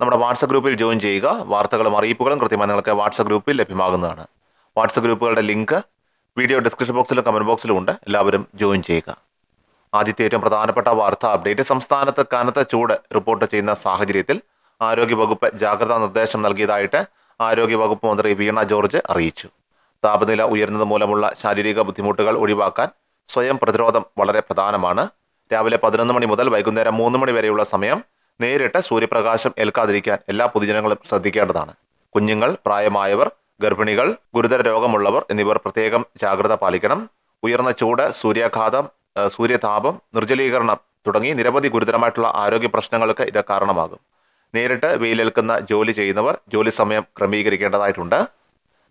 നമ്മുടെ വാട്സപ്പ് ഗ്രൂപ്പിൽ ജോയിൻ ചെയ്യുക. വാർത്തകളും അറിയിപ്പുകളും കൃത്യമായി നിങ്ങൾക്ക് വാട്സപ്പ് ഗ്രൂപ്പിൽ ലഭ്യമാകുന്നതാണ്. വാട്സപ്പ് ഗ്രൂപ്പുകളുടെ ലിങ്ക് വീഡിയോ ഡിസ്ക്രിപ്ഷൻ ബോക്സിലും കമന്റ് ബോക്സിലും ഉണ്ട്. എല്ലാവരും ജോയിൻ ചെയ്യുക. ആദ്യത്തെ ഏറ്റവും പ്രധാനപ്പെട്ട വാർത്ത അപ്ഡേറ്റ്. സംസ്ഥാനത്ത് കനത്ത ചൂട് റിപ്പോർട്ട് ചെയ്യുന്ന സാഹചര്യത്തിൽ ആരോഗ്യവകുപ്പ് ജാഗ്രതാ നിർദ്ദേശം നൽകിയതായിട്ട് ആരോഗ്യവകുപ്പ് മന്ത്രി വീണ ജോർജ് അറിയിച്ചു. താപനില ഉയരുന്നത് മൂലമുള്ള ശാരീരിക ബുദ്ധിമുട്ടുകൾ ഒഴിവാക്കാൻ സ്വയം പ്രതിരോധം വളരെ പ്രധാനമാണ്. രാവിലെ പതിനൊന്ന് മണി മുതൽ വൈകുന്നേരം മൂന്ന് മണി വരെയുള്ള സമയം നേരിട്ട് സൂര്യപ്രകാശം ഏൽക്കാതിരിക്കാൻ എല്ലാ പൊതുജനങ്ങളും ശ്രദ്ധിക്കേണ്ടതാണ്. കുഞ്ഞുങ്ങൾ പ്രായമായവർ ഗർഭിണികൾ ഗുരുതര രോഗമുള്ളവർ എന്നിവർ പ്രത്യേകം ജാഗ്രത പാലിക്കണം. ഉയർന്ന ചൂട് സൂര്യാഘാതം സൂര്യതാപം നിർജലീകരണം തുടങ്ങി നിരവധി ഗുരുതരമായിട്ടുള്ള ആരോഗ്യ പ്രശ്നങ്ങൾക്ക് ഇത് കാരണമാകും. നേരിട്ട് വെയിലേൽക്കുന്ന ജോലി ചെയ്യുന്നവർ ജോലി സമയം ക്രമീകരിക്കേണ്ടതായിട്ടുണ്ട്.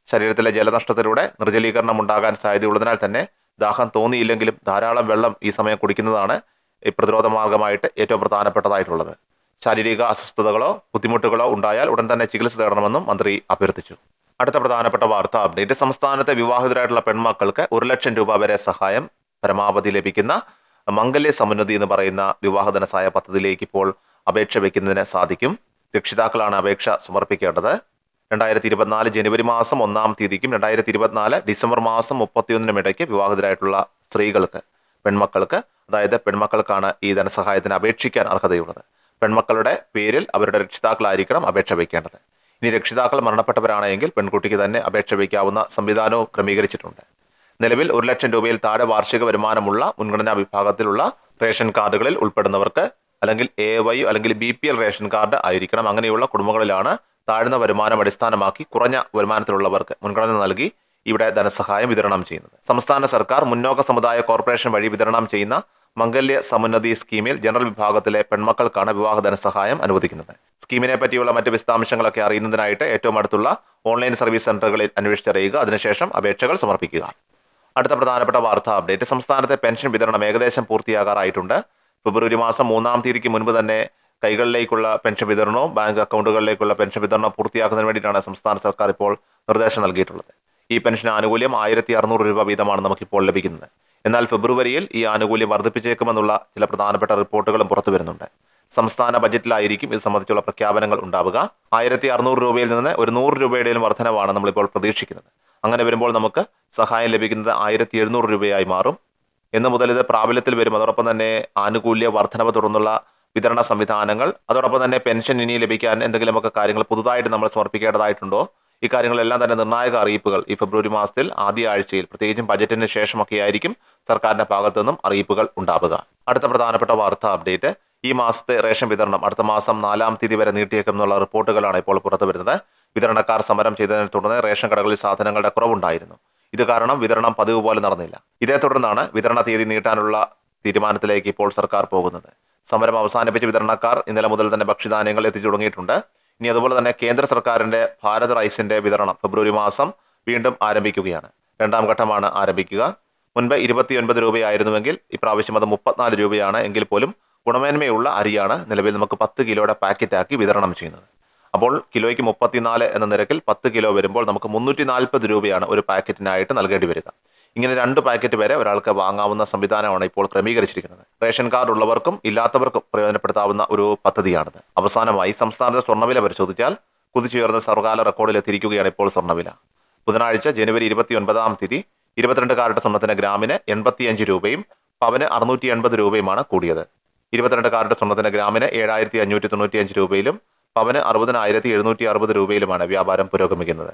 ശരീരത്തിലെ ജലനഷ്ടത്തിലൂടെ നിർജലീകരണം ഉണ്ടാകാൻ സാധ്യതയുള്ളതിനാൽ തന്നെ ദാഹം തോന്നിയില്ലെങ്കിലും ധാരാളം വെള്ളം ഈ സമയം കുടിക്കുന്നതാണ് ഈ പ്രതിരോധ മാർഗമായിട്ട് ഏറ്റവും പ്രധാനപ്പെട്ടതായിട്ടുള്ളത്. ശാരീരിക അസ്വസ്ഥതകളോ ബുദ്ധിമുട്ടുകളോ ഉണ്ടായാൽ ഉടൻ തന്നെ ചികിത്സ തേടണമെന്നും മന്ത്രി അഭ്യർത്ഥിച്ചു. അടുത്ത പ്രധാനപ്പെട്ട വാർത്ത അപ്ഡേറ്റ് സംസ്ഥാനത്തെ വിവാഹിതരായിട്ടുള്ള പെൺമക്കൾക്ക് ഒരു ലക്ഷം രൂപ വരെ സഹായം പരമാവധി ലഭിക്കുന്ന മംഗല്യ സമുന്നതി എന്ന് പറയുന്ന വിവാഹധന സഹായ പദ്ധതിയിലേക്ക് ഇപ്പോൾ അപേക്ഷ വയ്ക്കുന്നതിന് സാധിക്കും. രക്ഷിതാക്കളാണ് അപേക്ഷ സമർപ്പിക്കേണ്ടത്. രണ്ടായിരത്തി ഇരുപത്തിനാല് ജനുവരി മാസം ഒന്നാം തീയതിക്കും രണ്ടായിരത്തി ഇരുപത്തിനാല് ഡിസംബർ മാസം മുപ്പത്തിയൊന്നിനും ഇടയ്ക്ക് വിവാഹിതരായിട്ടുള്ള സ്ത്രീകൾക്ക് പെൺമക്കൾക്ക് അതായത് പെൺമക്കൾക്കാണ് ഈ ധനസഹായത്തിന് അപേക്ഷിക്കാൻ അർഹതയുള്ളത്. പെൺമക്കളുടെ പേരിൽ അവരുടെ രക്ഷിതാക്കളായിരിക്കണം അപേക്ഷ വയ്ക്കേണ്ടത്. ഇനി രക്ഷിതാക്കൾ മരണപ്പെട്ടവരാണെങ്കിൽ പെൺകുട്ടിക്ക് തന്നെ അപേക്ഷ വയ്ക്കാവുന്ന സംവിധാനവും ക്രമീകരിച്ചിട്ടുണ്ട്. നിലവിൽ ഒരു ലക്ഷം രൂപയിൽ താഴെ വാർഷിക വരുമാനമുള്ള മുൻഗണനാ വിഭാഗത്തിലുള്ള റേഷൻ കാർഡുകളിൽ ഉൾപ്പെടുന്നവർക്ക് അല്ലെങ്കിൽ എ വൈ അല്ലെങ്കിൽ B P L ration card ആയിരിക്കണം. അങ്ങനെയുള്ള കുടുംബങ്ങളിലാണ് താഴ്ന്ന വരുമാനം അടിസ്ഥാനമാക്കി കുറഞ്ഞ വരുമാനത്തിലുള്ളവർക്ക് മുൻഗണന നൽകി ഇവിടെ ധനസഹായം വിതരണം ചെയ്യുന്നത്. സംസ്ഥാന സർക്കാർ മുന്നോക്ക സമുദായ കോർപ്പറേഷൻ വഴി വിതരണം ചെയ്യുന്ന മംഗല്യ സമുന്നതി സ്കീമിൽ ജനറൽ വിഭാഗത്തിലെ പെൺമക്കൾക്കാണ് വിവാഹ ധനസഹായം അനുവദിക്കുന്നത്. സ്കീമിനെ പറ്റിയുള്ള മറ്റ് വിശദാംശങ്ങളൊക്കെ അറിയുന്നതിനായിട്ട് ഏറ്റവും അടുത്തുള്ള ഓൺലൈൻ സർവീസ് സെന്ററുകളിൽ അന്വേഷിച്ചറിയുക അതിനുശേഷം അപേക്ഷകൾ സമർപ്പിക്കുക. അടുത്ത പ്രധാനപ്പെട്ട വാർത്താ അപ്ഡേറ്റ്. സംസ്ഥാനത്തെ പെൻഷൻ വിതരണം ഏകദേശം പൂർത്തിയാകാറായിട്ടുണ്ട്. ഫെബ്രുവരി മാസം മൂന്നാം തീയതിക്ക് മുൻപ് തന്നെ കൈകളിലേക്കുള്ള പെൻഷൻ വിതരണവും ബാങ്ക് അക്കൗണ്ടുകളിലേക്കുള്ള പെൻഷൻ വിതരണവും പൂർത്തിയാക്കുന്നതിന് വേണ്ടിയിട്ടാണ് സംസ്ഥാന സർക്കാർ ഇപ്പോൾ നിർദ്ദേശം നൽകിയിട്ടുള്ളത്. ഈ പെൻഷൻ ആനുകൂല്യം ആയിരത്തി അറുന്നൂറ് രൂപ വീതമാണ് നമുക്കിപ്പോൾ ലഭിക്കുന്നത്. എന്നാൽ ഫെബ്രുവരിയിൽ ഈ ആനുകൂല്യം വർദ്ധിപ്പിച്ചേക്കുമെന്നുള്ള ചില പ്രധാനപ്പെട്ട റിപ്പോർട്ടുകളും പുറത്തു വരുന്നുണ്ട്. സംസ്ഥാന ബജറ്റിലായിരിക്കും ഇത് സംബന്ധിച്ചുള്ള പ്രഖ്യാപനങ്ങൾ ഉണ്ടാവുക. ആയിരത്തി അറുന്നൂറ് രൂപയിൽ നിന്ന് ഒരു നൂറ് രൂപയുടെയും വർധനവാണ് നമ്മളിപ്പോൾ പ്രതീക്ഷിക്കുന്നത്. അങ്ങനെ വരുമ്പോൾ നമുക്ക് സഹായം ലഭിക്കുന്നത് ആയിരത്തി എഴുന്നൂറ് രൂപയായി മാറും. എന്ന് മുതൽ ഇത് പ്രാബല്യത്തിൽ വരും. അതോടൊപ്പം തന്നെ ആനുകൂല്യ വർധനവ് തുടർന്നുള്ള വിതരണ സംവിധാനങ്ങൾ അതോടൊപ്പം തന്നെ പെൻഷൻ ഇനി ലഭിക്കാൻ എന്തെങ്കിലുമൊക്കെ കാര്യങ്ങൾ പുതുതായിട്ട് നമ്മൾ സമർപ്പിക്കേണ്ടതായിട്ടുണ്ടോ? ഈ കാര്യങ്ങളെല്ലാം തന്നെ നിർണായക അറിയിപ്പുകൾ ഈ ഫെബ്രുവരി മാസത്തിൽ ആദ്യ ആഴ്ചയിൽ പ്രത്യേകിച്ചും ബജറ്റിന് ശേഷമൊക്കെ ആയിരിക്കും സർക്കാരിന്റെ ഭാഗത്തു നിന്നും അറിയിപ്പുകൾ ഉണ്ടാവുക. അടുത്ത പ്രധാനപ്പെട്ട വാർത്താ അപ്ഡേറ്റ് ഈ മാസത്തെ റേഷൻ വിതരണം അടുത്ത മാസം നാലാം തീയതി വരെ നീട്ടിയേക്കും എന്നുള്ള റിപ്പോർട്ടുകളാണ് ഇപ്പോൾ പുറത്തു വരുന്നത്. വിതരണക്കാർ സമരം ചെയ്തതിനെ തുടർന്ന് റേഷൻ കടകളിൽ സാധനങ്ങളുടെ കുറവുണ്ടായിരുന്നു. ഇത് കാരണം വിതരണം പതിവ് പോലെ നടന്നില്ല. ഇതേ തുടർന്നാണ് വിതരണ തീയതി നീട്ടാനുള്ള തീരുമാനത്തിലേക്ക് ഇപ്പോൾ സർക്കാർ പോകുന്നത്. സമരം അവസാനിപ്പിച്ച് വിതരണക്കാർ ഇന്നലെ മുതൽ തന്നെ ഭക്ഷ്യധാന്യങ്ങൾ എത്തിച്ചു തുടങ്ങിയിട്ടുണ്ട്. ഇനി അതുപോലെ തന്നെ കേന്ദ്ര സർക്കാരിന്റെ ഭാരത് റൈസിന്റെ വിതരണം ഫെബ്രുവരി മാസം വീണ്ടും ആരംഭിക്കുകയാണ്. രണ്ടാം ഘട്ടമാണ് ആരംഭിക്കുക. മുൻപ് ഇരുപത്തിയൊൻപത് രൂപയായിരുന്നുവെങ്കിൽ ഇപ്രാവശ്യം അത് മുപ്പത്തിനാല് രൂപയാണ് എങ്കിൽ പോലും ഗുണമേന്മയുള്ള അരിയാണ് നിലവിൽ നമുക്ക് പത്ത് കിലോയുടെ പാക്കറ്റാക്കി വിതരണം ചെയ്യുന്നത്. അപ്പോൾ കിലോയ്ക്ക് മുപ്പത്തിനാല് എന്ന നിരക്കിൽ പത്ത് കിലോ വരുമ്പോൾ നമുക്ക് മുന്നൂറ്റി നാൽപ്പത് രൂപയാണ് ഒരു പാക്കറ്റിനായിട്ട് നൽകേണ്ടി വരിക. ഇങ്ങനെ രണ്ട് പാക്കറ്റ് വരെ ഒരാൾക്ക് വാങ്ങാവുന്ന സംവിധാനമാണ് ഇപ്പോൾ ക്രമീകരിച്ചിരിക്കുന്നത്. റേഷൻ കാർഡ് ഉള്ളവർക്കും ഇല്ലാത്തവർക്കും പ്രയോജനപ്പെടുത്താവുന്ന ഒരു പദ്ധതിയാണിത്. അവസാനമായി സംസ്ഥാനത്തെ സ്വർണവില പരിശോധിച്ചാൽ കുതിച്ചുയർന്ന സർവകാല റെക്കോർഡിൽ എത്തിയിരിക്കുകയാണ് ഇപ്പോൾ സ്വർണവില. ബുധനാഴ്ച ജനുവരി ഇരുപത്തി ഒൻപതാം തീയതി ഇരുപത്തിരണ്ട് കാരറ്റ് സ്വർണത്തിന് ഗ്രാമിന് എൺപത്തിയഞ്ച് രൂപയും പവന് അറുന്നൂറ്റി എൺപത് രൂപയുമാണ് കൂടിയത്. ഇരുപത്തിരണ്ട് കാരറ്റ് സ്വർണത്തിന് ഗ്രാമിന് ഏഴായിരത്തി അഞ്ഞൂറ്റി തൊണ്ണൂറ്റിയഞ്ച് രൂപയിലും പവന് അറുപതിനായിരത്തി എഴുന്നൂറ്റി അറുപത് രൂപയിലുമാണ് വ്യാപാരം പുരോഗമിക്കുന്നത്.